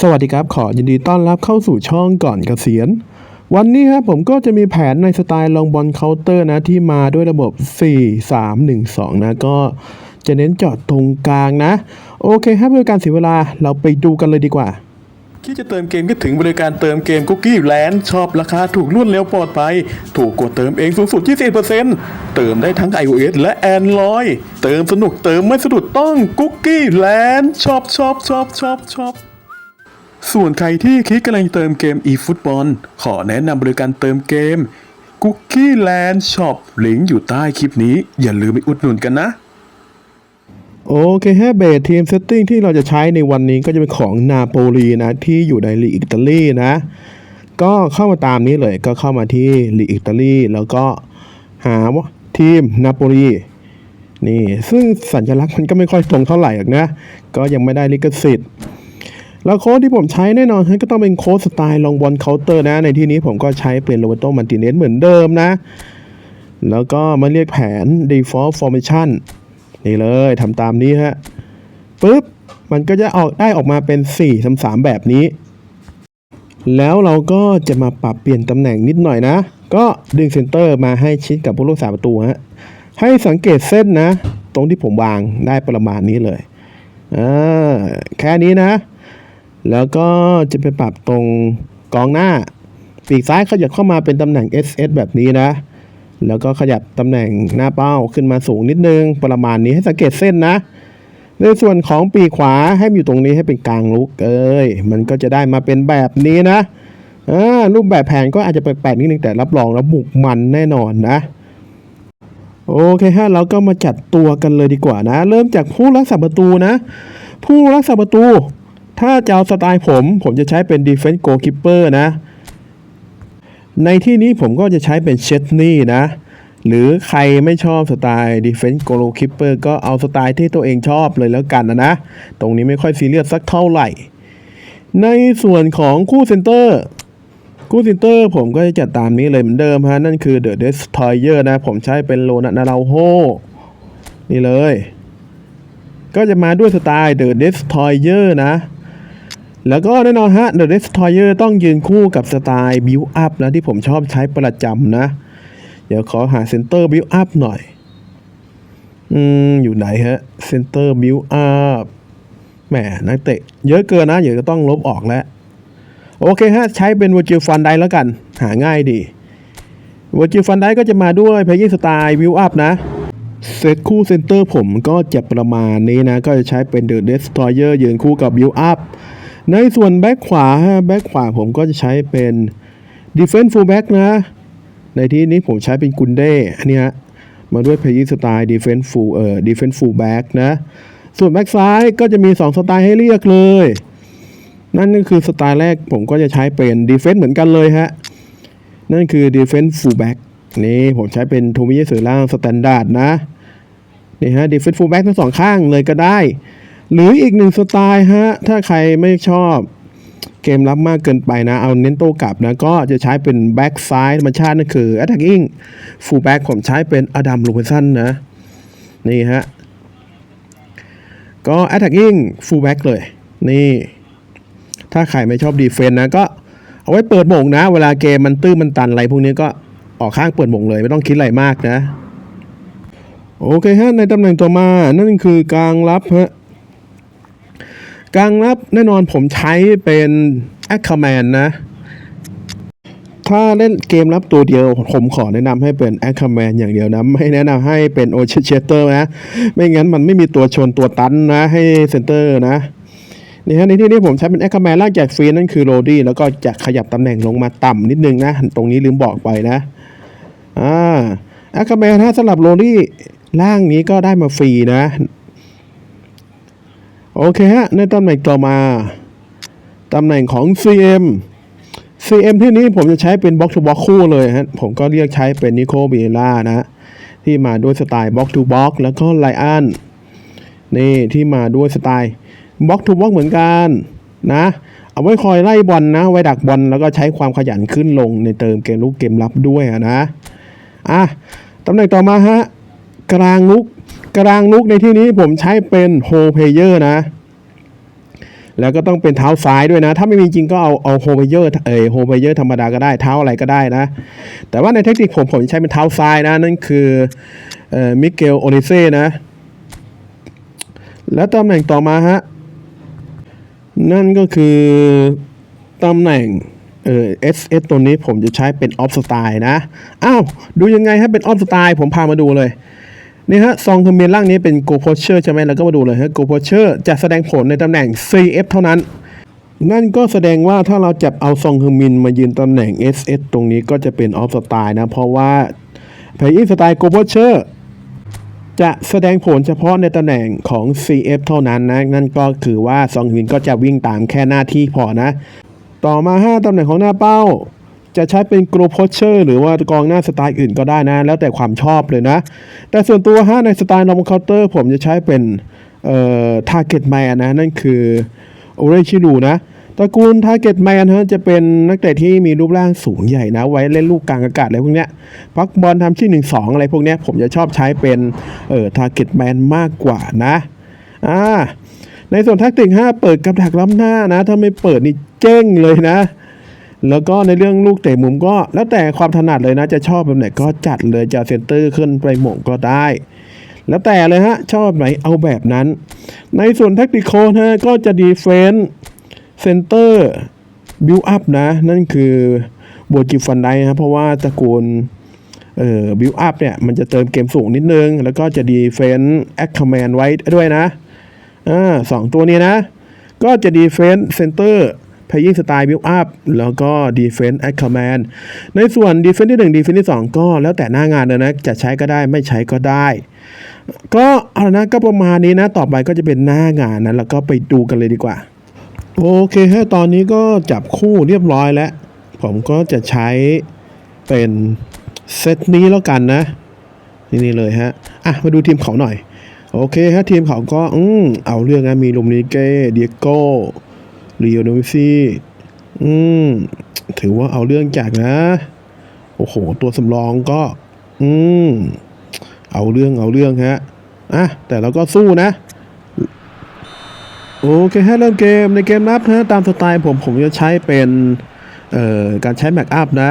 สวัสดีครับขอยินดีต้อนรับเข้าสู่ช่องก่อนเกษียณ วันนี้ครับผมก็จะมีแผนในสไตล์ลองบอลเคาน์เตอร์นะที่มาด้วยระบบ 4 3 1 2 นะ ก็จะเน้นเจาะตรงกลางนะ โอเคครับเพื่อการเสียเวลาเราไปดูกันเลยดีกว่าคิดจะเติมเกมก็ถึงบริการเติมเกมคุกกี้แลนด์ชอบราคาถูกรวดเร็วปลอดภัย ถูกกว่าเติมเองสูงสุด20%เติมได้ทั้ง iOS และ Android เติมสนุกเติมไม่สะดุดต้องคุกกี้แลนด์ชอบชอบชอบชอบชอบ ส่วนใครที่คิดกำลังเติมเกม eFootball ขอแนะนำบริการเติมเกม Cookie Land Shop ลิงก์อยู่ใต้คลิปนี้ อย่าลืมไปอุดหนุนกันนะ โอเคฮะเบสทีมเซตติ้งที่เราจะใช้ในวันนี้ก็จะเป็นของนาโปลีนะ ที่อยู่ในลีกอิตาลีนะ ก็เข้ามาตามนี้เลยก็เข้ามาที่ลีกอิตาลีแล้วก็หาว่าทีมนาโปลีนี่ซึ่งสัญลักษณ์มันก็ไม่ค่อยตรงเท่าไหร่หรอกนะ ก็ยังไม่ได้ลิขสิทธิ์ แล้วโค้ดที่ผมใช้แน่นอนฮะก็ต้องเป็นโค้ดสไตล์ลองบอลเคาน์เตอร์นะ ในที่นี้ผมก็ใช้เป็นโรเบโตมันติเนสเหมือนเดิมนะ แล้วก็มาเรียกแผน default formation นี่เลยทำตามนี้ฮะปุ๊บ มันก็จะออกได้ออกมาเป็น4 3 3แบบนี้ แล้วเราก็จะมาปรับเปลี่ยนตำแหน่งนิดหน่อยนะ ก็ดึงเซนเตอร์มาให้ชิดกับผู้รักษาประตูฮะให้สังเกตเส้นนะ ตรงที่ผมวางได้ประมาณนี้เลยอ่าแค่นี้นะ แล้วก็จะไปปรับตรงกองหน้า ปีกซ้ายขยับเข้ามาเป็นตำแหน่ง SS แบบนี้นะ แล้วก็ขยับตำแหน่งหน้าเป้าขึ้นมาสูงนิดนึง ประมาณนี้ให้สังเกตเส้นนะ ในส่วนของปีกขวาให้อยู่ตรงนี้ให้เป็นกลางลุกเอ้ยมันก็จะได้มาเป็นแบบนี้นะรูปแบบแผนก็อาจจะแปลกๆนิดนึงแต่รับรองแล้วบุกมันแน่นอนนะโอเคฮะเราก็มาจัดตัวกันเลยดีกว่านะ เริ่มจากผู้รักษาประตูนะ ผู้รักษาประตู ถ้าจะเอาสไตล์ผม ผมจะใช้เป็น defense goalkeeper นะ ในที่นี้ผมก็จะใช้เป็นเชสนี่นะ หรือใครไม่ชอบสไตล์ defense goalkeeper ก็เอาสไตล์ที่ตัวเองชอบเลยแล้วกันนะนะ ตรงนี้ไม่ค่อยซีเรียสสักเท่าไหร่ ในส่วนของคู่เซนเตอร์คู่เซนเตอร์ผมก็จะจัดตามนี้เลยเหมือนเดิมฮะ นั่นคือ The Destroyer นะ ผมใช้เป็นโลนานาราโฮนี่เลย ก็จะมาด้วยสไตล์ The Destroyer นะ แล้วก็แน่นอนฮะ The Destroyer ต้องยืนคู่กับสไตล์ Build Up นะที่ผมชอบใช้ประจำนะ เดี๋ยวขอหาเซนเตอร์ Build Up หน่อย อืม อยู่ไหนฮะเซนเตอร์ Build Up แหมนักเตะเยอะเกินนะ เดี๋ยวจะต้องลบออกแล้ว โอเคฮะ ใช้เป็น Virgil van Dijk แล้วกัน หาง่ายดี Virgil van Dijk ก็จะมาด้วย Playing Style Build Up นะเซตคู่เซนเตอร์ผมก็จะประมาณนี้นะ ก็จะใช้เป็น The Destroyer ยืนคู่กับ Build Up ในส่วนแบ็คขวาฮะแบ็คขวาผมก็จะใช้เป็น Defense Fullback นะ ในที่นี้ผมใช้เป็นกุนเด้อันนี้ฮะมาด้วย Playing Style Defense Full เอ่อ Defense Fullback นะ ส่วนแบ็คซ้ายก็จะมี 2 สไตล์ให้เลือกเลย นั่นก็คือสไตล์แรกผมก็จะใช้เป็น Defense เหมือนกันเลยฮะ นั่นคือ Defense Fullback นี่ผมใช้เป็นโทมิเยสือล่างสแตนดาร์ดนะ นี่ฮะ Defense Fullback ทั้งสองข้างเลยก็ได้ หรืออีกหนึ่งสไตล์ฮะ ถ้าใครไม่ชอบเกมรับมากเกินไปนะ เอาเน้นโต้กลับนะ ก็จะใช้เป็นแบ็กซ้ายธรรมชาตินั่นคือ attacking fullback ผมใช้เป็นอดัมลูเ s สันนะ นี่ฮะ ก็ attacking fullback เลย นี่ ถ้าใครไม่ชอบดีเฟนนะก็เอาไว้เปิดหมงนะ เวลาเกมมันตื้อมันตันอะไรพวกนี้ก็ออกข้างเปิดหมงเลย ไม่ต้องคิดอะไรมากนะ โอเคฮะ ในตำแหน่งต่อมา นั่นคือกลางรับฮะ กลางรับแน่นอนผมใช้เป็นแอคคาแมนนะ ถ้าเล่นเกมรับตัวเดียวผมขอแนะนำให้เป็นแอคคาแมนอย่างเดียวนะ ไม่แนะนำให้เป็นโอเชเตอร์นะ ไม่งั้นมันไม่มีตัวชนตัวตันนะ ให้เซนเตอร์นะนี่ฮะในที่นี้ผมใช้เป็นแอคคาแมนล่างจากฟรีนั่นคือโรดี้แล้วก็จะขยับตำแหน่งลงมาต่ำนิดนึงนะ ตรงนี้ลืมบอกไปนะอ่าแอคคาแมนถ้าสำหรับโรดี้ล่างนี้ก็ได้มาฟรีนะ โอเคฮะ ในตำแหน่งต่อมา ตำแหน่งของ CM CM ที่นี้ผมจะใช้เป็นบล็อกทูบล็อกคู่เลยฮะ ผมก็เรียกใช้เป็นนิโคเบล่านะที่มาด้วยสไตล์บล็อกทูบล็อกแล้วก็ไลอันนี่ ที่มาด้วยสไตล์บล็อกทูบล็อกเหมือนกันนะ เอาไว้คอยไล่บอลนะไว้ดักบอลแล้วก็ใช้ความขยันขึ้นลงในเติมเกมลุกเกมรับด้วยอะนะ อะตำแหน่งต่อมาฮะ กลางลุก กลางลุกในที่นี้ผมใช้เป็นโฮเพเยอร์นะ แล้วก็ต้องเป็นเท้าซ้ายด้วยนะ ถ้าไม่มีจริงก็เอาเอาโฮเวเยอร์เออโฮเวเยอร์ธรรมดาก็ได้เท้าอะไรก็ได้นะ แต่ว่าในเทคนิคผมผมใช้เป็นเท้าซ้ายนะ นั่นคือเอ่อมิเกลโอลิเซ่นะ แล้วตำแหน่งต่อมาฮะ นั่นก็คือตำแหน่งเออ SS ตัวนี้ผมจะใช้เป็นออฟสไตล์นะ อ้าว ดูยังไงฮะเป็นออฟสไตล์ผมพามาดูเลย นี่ฮะซองเทอร์เมนล่างนี้เป็น Go p o s t u r e ใช่ไหมแล้วก็มาดูเลยฮะ Go p o s t u r e จะแสดงผลในตำแหน่ง CF เท่านั้น นั่นก็แสดงว่าถ้าเราจับเอาซองเฮอร์มินมายืนตำแหน่ง SS ตรงนี้ก็จะเป็นออฟสไตล์นะ เพราะว่าเพย์อินสไตล์ Go p o s t u r e จะแสดงผลเฉพาะในตำแหน่งของ CF เท่านั้นนะ นั่นก็คือว่าซองเฮอร์มินก็จะวิ่งตามแค่หน้าที่พอนะ ต่อมา 5ตำแหน่งของหน้าเป้า จะใช้เป็น g r o p o s t u r e หรือว่ากองหน้าสไตล์อื่นก็ได้นะ แล้วแต่ความชอบเลยนะ แต่ส่วนตัวฮะในสไตล์ normal counter ผมจะใช้เป็นเอ่อ target man นะ นั่นคือโอเรชิรูนะตระกูล target man ฮะจะเป็นนักเตะที่มีรูปร่างสูงใหญ่นะ ไว้เล่นลูกกลางอากาศอะไรพวกเนี้ยพักบอลทำที่หนึ่งสองอะไรพวกเนี้ยผมจะชอบใช้เป็นเอ่อ target man มากกว่านะอ่าในส่วนแทักติก5เปิดกับดักล้ำหน้านะ ถ้าไม่เปิดนี่เจ้งเลยนะ แล้วก็ในเรื่องลูกเตะมุมก็ แล้วแต่ความถนัดเลยนะ จะชอบแบบไหนก็จัดเลยจะเซนเตอร์ขึ้นไปหม่งก็ได้ แล้วแต่เลยฮะ ชอบแบบไหนเอาแบบนั้น ในส่วนแท็กติคอนะก็จะดีเฟนส์เซนเตอร์บิวอัพนะ นั่นคือบัวจิฟันไดครับเพราะว่าตระกูลเอ่อบิวอัพเนี่ย มันจะเติมเกมสูงนิดนึง แล้วก็จะดีเฟนส์แอคคอมแมนไว้ด้วยนะอ่าสองตัวนี้นะ ก็จะดีเฟนส์เซนเตอร์ พยิงสไตล์บิวอัพแล้วก็ดีเฟนส์แอคคอมแมนในส่วนดีเฟนส์ที่1ดีเฟนส์ที่ 2 ก็แล้วแต่หน้างานเลยนะ จะใช้ก็ได้ไม่ใช้ก็ได้ ก็เอาละนะก็ประมาณนี้นะ ต่อไปก็จะเป็นหน้างานนะ แล้วก็ไปดูกันเลยดีกว่า โอเคฮะตอนนี้ก็จับคู่เรียบร้อยแล้ว ผมก็จะใช้เป็นเซตนี้แล้วกันนะ นี่นี่เลยฮะ อะ มาดูทีมเขาหน่อย โอเคฮะทีมเขาก็อืมเอาเรื่องนะมีลุมนิเก้เดียโก้ ลีโอโนวิซี่อืม ถือว่าเอาเรื่องจากนะ โอ้โห ตัวสำรองก็ อืม เอาเรื่องเอาเรื่องฮะ อะ แต่เราก็สู้นะ โอเคฮะเริ่มเกมในเกมนับฮะตามสไตล์ผมผมจะใช้เป็น เอ่อ การใช้แม็กอัพนะ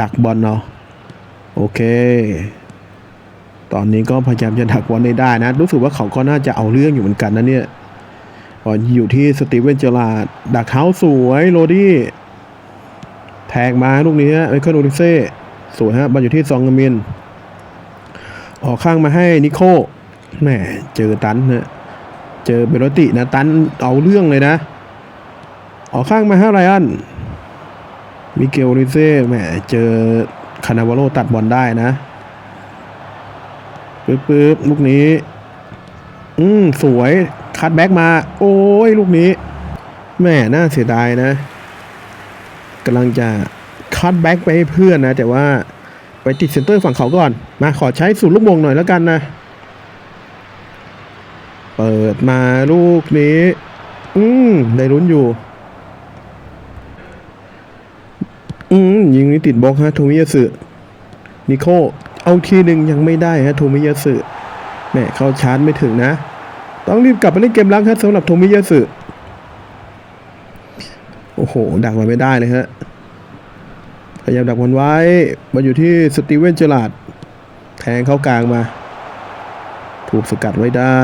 ดักบอลเนาะ โอเค ตอนนี้ก็พยายามจะดักบอลได้ได้นะ รู้สึกว่าเขาก็น่าจะเอาเรื่องอยู่เหมือนกันนะเนี่ย บอลอยู่ที่สตีเวนเจอราดดักเท้าสวยโรดี้แทงมาลูกนี้ฮะไมเคิลโอริเซ่สวยฮะบอลอยู่ที่ซองกามิน ออกข้างมาให้นิโคแหมเจอตันฮะเจอเบโรตินะตันเอาเรื่องเลยนะ ออกข้างมาฮะไรอันมิเกลโอริเซ่แหมเจอคานาวาโลตัดบอลได้นะปึ๊บปึ๊บลูกนี้ อืมสวย คัดแบ็กมา โอ้ยลูกนี้แม่น่าเสียดายนะกำลังจะคัดแบ็กไปให้เพื่อนนะ แต่ว่าไปติดเซนเตอร์ฝั่งเขาก่อน มาขอใช้สูตรลูกมงหน่อยแล้วกันนะ เปิดมาลูกนี้ อืมได้ลุ้นอยู่ อืมยิงนี้ติดบล็อกฮะโทมิยาสึนิโคเอาทีหนึ่งยังไม่ได้ฮะโทมิยาสึแม่เข้าชาร์จไม่ถึงนะ ต้องรีบกลับไปเล่นเกมล้างครับสำหรับโทมิยาสึโอ้โห ดักมันไม่ได้เลยฮะ พยายามดักมันไว้มาอยู่ที่สตีเวนเจอราดแทงเข้ากลางมา ถูกสกัดไว้ได้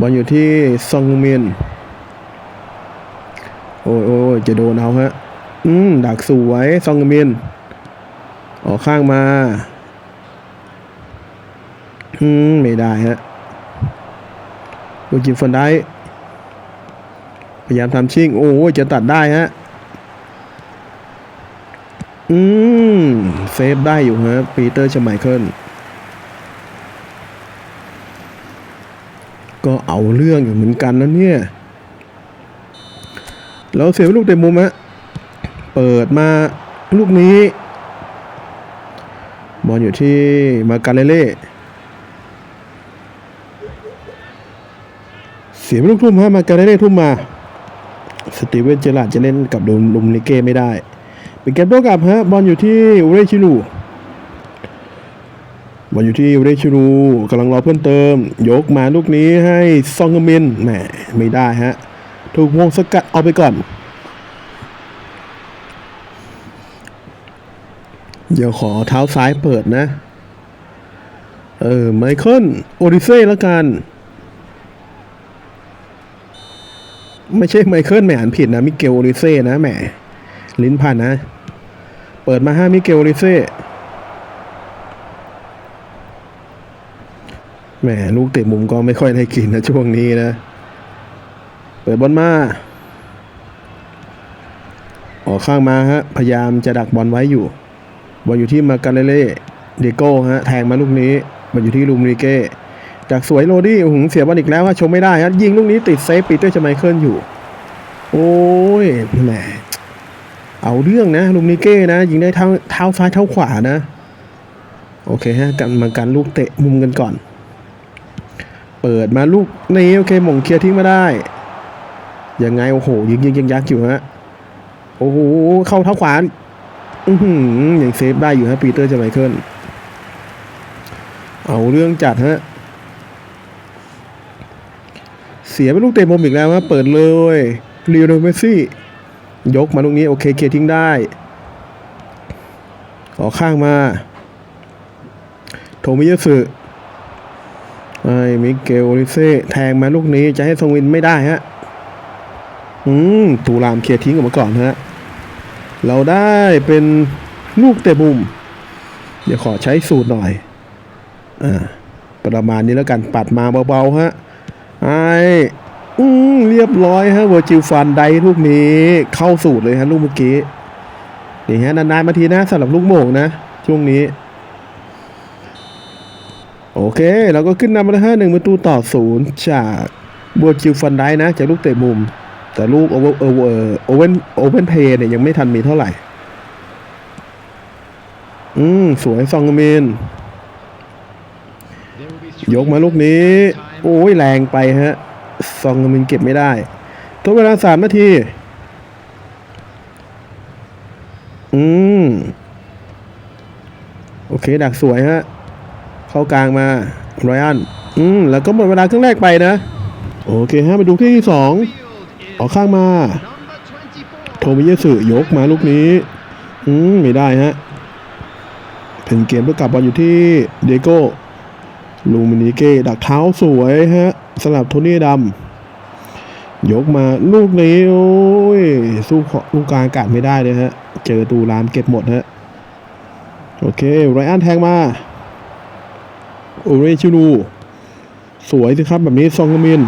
บอลอยู่ที่ซองเมียนโอ้ยโอ้ยจะโดนเอาฮะ อืม ดักสวยซองเมียนออกข้างมา อืม ไม่ได้ฮะ ลูกจิมฟันได้ พยายามทำชิ่ง โอ้จะตัดได้ฮะ อืม เซฟได้อยู่ฮะ ปีเตอร์ชไมเคิลก็เอาเรื่องอยู่เหมือนกันนะเนี่ยเราเสียลูกเต็มมุมฮะ เปิดมาลูกนี้ บอลอยู่ที่มาการเล่เล่ เสียไปลูกทุ่มฮะมาการเลเล่ทุ่มมา สตีเวนเจอราดจะเล่นกับลุมลุมนิเก้ไม่ได้ เป็นเกมโต้กลับฮะบอลอยู่ที่อุเรชิลูบอลอยู่ที่เรชิรูกำลังรอเพื่อนเติม ยกมาลูกนี้ให้ซองเกรมินแหมไม่ได้ฮะถูกวงสกัดเอาไปก่อน เดี๋ยวขอเท้าซ้ายเปิดนะ เออไมเคิลโอดิเซ่ล้วกัน ไม่ใช่ไมเคิลแหมอ่านผิดนะ มิเกลโอดิเซ่นะแหมลิ้นพันนะ เปิดมาห้ามิเกลโอดิเซ่แหมลูกเตะมุมก็ไม่ค่อยได้กินนะช่วงนี้นะ เปิดบอลมา ออกข้างมาฮะ พยายามจะดักบอลไว้อยู่ บอลอยู่ที่มาการเลเล่เดโก้ฮะ แทงมาลูกนี้ บอลอยู่ที่ลูมริเก้ จากสวยโรดี้หงเสียบอลอีกแล้วฮะชมไม่ได้ฮะยิงลูกนี้ติดเซฟปีเตอร์ชไมเคิลอยู่ โอ้ยแหมเอาเรื่องนะลูมริเก้นะ ยิงได้เท้าเท้าซ้ายเท้าขวานะ โอเคฮะกันมากันลูกเตะมุมกันก่อน เปิดมาลูกนี้โอเคหม่งเคลียร์ทิ้งมาได้ยังไงโอ้โหยิงยิงยิงยักอยู่ฮะโอ้โหเข้าเท้าขวาอือยังเซฟได้อยู่ฮะปีเตอร์จะไมเคิลเอาเรื่องจัดฮะ เสียไปลูกเตะมุมอีกแล้วฮะเปิดเลยเรียวเมสซี่ ยกมาลูกนี้โอเคเคทิ้งได้ออกข้างมา โทมิยสึไอ้มิเกลโอริเซ่แทงมาลูกนี้จะให้ทรงวินไม่ได้ฮะ อืมตูรามเคลียร์ทิ้งออกมาก่อนฮะ เราได้เป็นลูกเตะมุม เดี๋ยวขอใช้สูตรหน่อย อ่า ประมาณนี้แล้วกันปัดมาเบาๆฮะ ไอ้อืมเรียบร้อยฮะเวอร์จิลฟันไดลูกนี้เข้าสูตรเลยฮะลูกเมื่อกี้นี่ฮะนานๆมาทีนะสำหรับลูกโม่งนะ ช่วงนี้ โอเคเราก็ขึ้นนำมาแล้วฮะหนึ่งประตูต่อศูนย์จากบัวจิลฟันไดนะ จากลูกเตะมุม แต่ลูกโอเวอร์โอเวอร์โอเวนโอเวนเพย์เนี่ยยังไม่ทันมีเท่าไหร่ อืม สวยซองเมนยกมาลูกนี้ โอ้ยแรงไปฮะซองเมนเก็บไม่ได้ทดเวลาสามนาที อืม โอเค ดักสวยฮะ เข้ากลางมาไรอัน อืม แล้วก็หมดเวลาครึ่งแรกไปนะ โอเคฮะมาดูที่สองออกข้างมา โทมิยะสึยกมาลูกนี้ อืม ไม่ได้ฮะ เป็นเกมเพื่อกลับบอลอยู่ที่เดโก้ ลูมินิเก้ดักเท้าสวยฮะสลับโทนี่ดำยกมาลูกนี้โอ้ยสู้ลูกกลางอากาศไม่ได้เลยฮะ เจอตูรามเก็บหมดฮะ โอเคไรอันแทงมาโอเรชิลูสวยสิครับแบบนี้ซองกมิน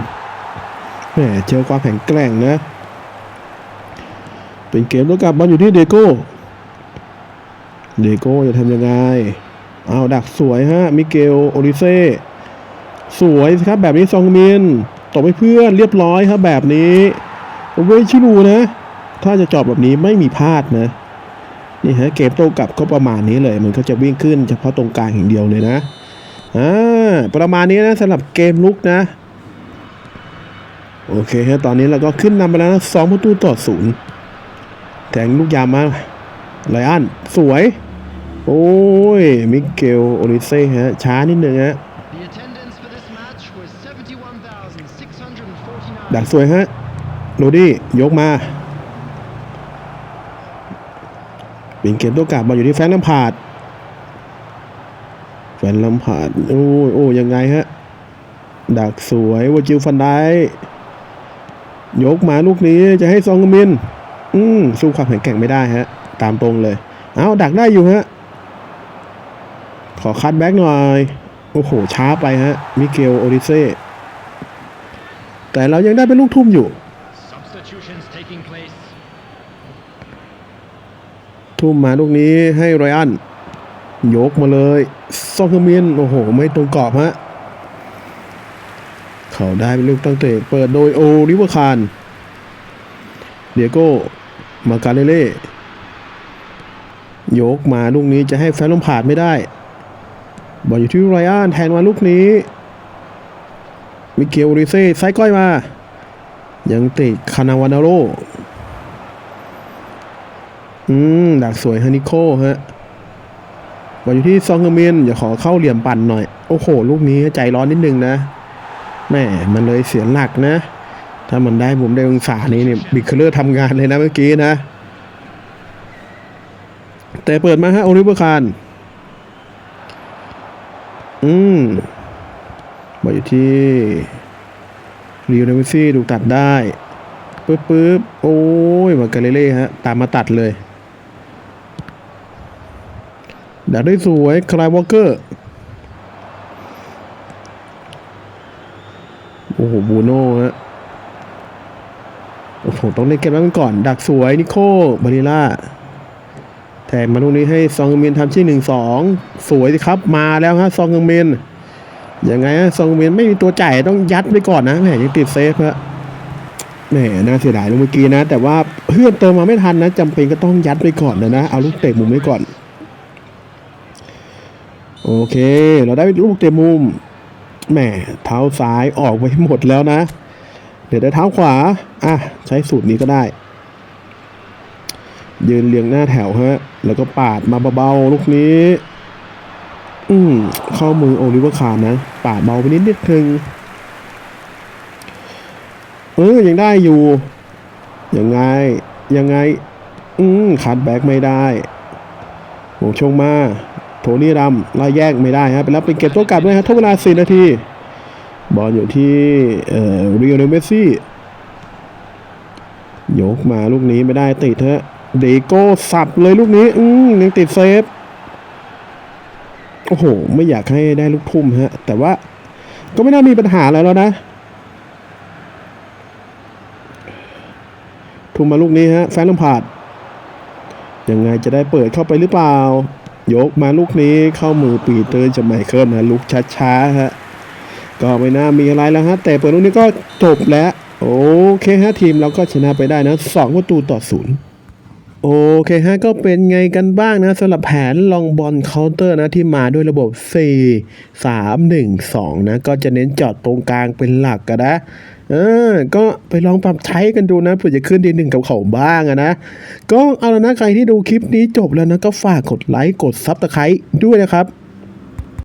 แหมเจอความแข็งแกร่งนะ เป็นเกมแล้วกลับบอลอยู่ที่เดโก้ เดโก้จะทำยังไง เอาดักสวยฮะ มิเกล โอริเซ่ สวยครับแบบนี้ซองมินตบให้เพื่อนเรียบร้อยครับแบบนี้เวชิลูนะ ถ้าจะจอบแบบนี้ไม่มีพลาดนะ นี่ฮะเกมโต้กลับก็ประมาณนี้เลย มันก็จะวิ่งขึ้นเฉพาะตรงกลางอย่างเดียวเลยนะอ่าประมาณนี้นะสำหรับเกมลุกนะ โอเคฮะตอนนี้เราก็ขึ้นนำไปแล้วนะสองประตูต่อศูนย์แทงลูกยามมาไลอันสวย โอ้ย มิเกล โอริเซ่ฮะ ช้านิดนึงฮะ ดักสวยฮะ โรดี้ ยกมาเป็นเกมตัวกลับบอลอยู่ที่แฟนลัมพาด แฟนลัมพาด โอ้ยโอ้ยยังไงฮะ ดักสวยวจิลฟันได้ยกมาลูกนี้จะให้ซองกมิน อืมสู้ความแข็งแกร่งไม่ได้ฮะ ตามตรงเลย เอาดักได้อยู่ฮะ ขอคัดแบ็กหน่อย โอ้โห ช้าไปฮะ มิเกล โอริเซ่ แต่เรายังได้เป็นลูกทุ่มอยู่ Substitutions taking place. ทุ่มมาลูกนี้ให้ไรอัน ยกมาเลยซองเกมินโอ้โห ไม่ตรงกรอบฮะ เขาได้เป็นลูกตั้งเตะเปิดโดยโอริเวอร์คานเดียโก้ มาการเล่ ยกมาลูกนี้จะให้แฟนลมผาดไม่ได้ บอลอยู่ที่ไรอันแทนมาลูกนี้ มิเกลริเซ่ไซก้อยมา ยังติดคานาวานาโรอืมดักสวยฮานิโคฮะบอลอยู่ที่ซองเกอร์เมนอย่าขอเข้าเหลี่ยมปั่นหน่อย โอ้โห ลูกนี้ใจร้อนนิดนึงนะแม่มันเลยเสียหลักนะ ถ้ามันได้ผมได้องศานี้เนี่ยบิ๊กเคอร์ทำงานเลยนะเมื่อกี้นะ แต่เปิดมาฮะโอลิเวอร์คาน อืมบอลอยู่ที่รีโอเนวิซี่ถูกตัดได้ปึ๊บปึ๊บโอ้ยมากาเลเล่ฮะ ตามมาตัดเลยดักได้สวยคลายวอลเกอร์ โอ้โห บูโน่ฮะ โอ้โห ต้องเล่นเกมนั้นก่อน ดักสวย นิโคบาริล่า แถมมาตรงนี้ให้ซองเงินเมนทำชื่อหนึ่งสองสวยสิครับมาแล้วฮะซองเงินเมนยังไงฮะซองเงินเมนไม่มีตัวจ่ายต้องยัดไปก่อนนะแหมยังติดเซฟฮะแหมน่าเสียดายลงเมื่อกี้นะ แต่ว่าเพื่อนเติมมาไม่ทันนะจำเป็นก็ต้องยัดไปก่อนนะนะเอาลูกเตะมุมไว้ก่อน โอเค เราได้ลูกเตะมุมแหมเท้าซ้ายออกไปหมดแล้วนะ เดี๋ยวได้เท้าขวา อะ ใช้สูตรนี้ก็ได้ ยืนเรียงหน้าแถวฮะ แล้วก็ปาดมาเบาๆลูกนี้ อืมเข้ามือโอลิเวอร์คาร์นะ ปาดเบาไปนิดนิดนึงเออยังได้อยู่ ยังไง ยังไง อืมคัดแบ็กไม่ได้โหชงมา โทนี่รำไล่แยกไม่ได้ฮะไปแล้วเป็นเก็บตัวกลับด้วยฮะทดเวลา4นาที บอลอยู่ที่เอ่อริโอเนเมสซี่ ยกมาลูกนี้ไม่ได้ติดฮะ เดโก้สับเลยลูกนี้ อืมยังติดเซฟ โอ้โห ไม่อยากให้ได้ลูกทุ่มฮะ แต่ว่าก็ไม่น่ามีปัญหาอะไรแล้วนะ ทุ่มมาลูกนี้ฮะ แฟนลำพาดยังไงจะได้เปิดเข้าไปหรือเปล่า ยกมาลูกนี้เข้ามือปีเตอร์จะไม่เคิลนะลูกช้าๆฮะ ก็ไม่น่ามีอะไรแล้วฮะ แต่เปิดลูกนี้ก็จบแล้ว โอเคฮะทีมเราก็ชนะไปได้นะสองประตูต่อศูนย์ โอเคฮะก็เป็นไงกันบ้างนะสำหรับแผนลองบอลเคาน์เตอร์นะที่มาด้วยระบบ 4 3 1 2 นะ ก็จะเน้นจอดตรงกลางเป็นหลักกันนะเออก็ไปลองปรับใช้กันดูนะเผื่อจะขึ้นดีหนึ่งกับเขาบ้างอะนะ ก็เอาละนะใครที่ดูคลิปนี้จบแล้วนะก็ฝากกดไลค์กดซับสไครต์ด้วยนะครับ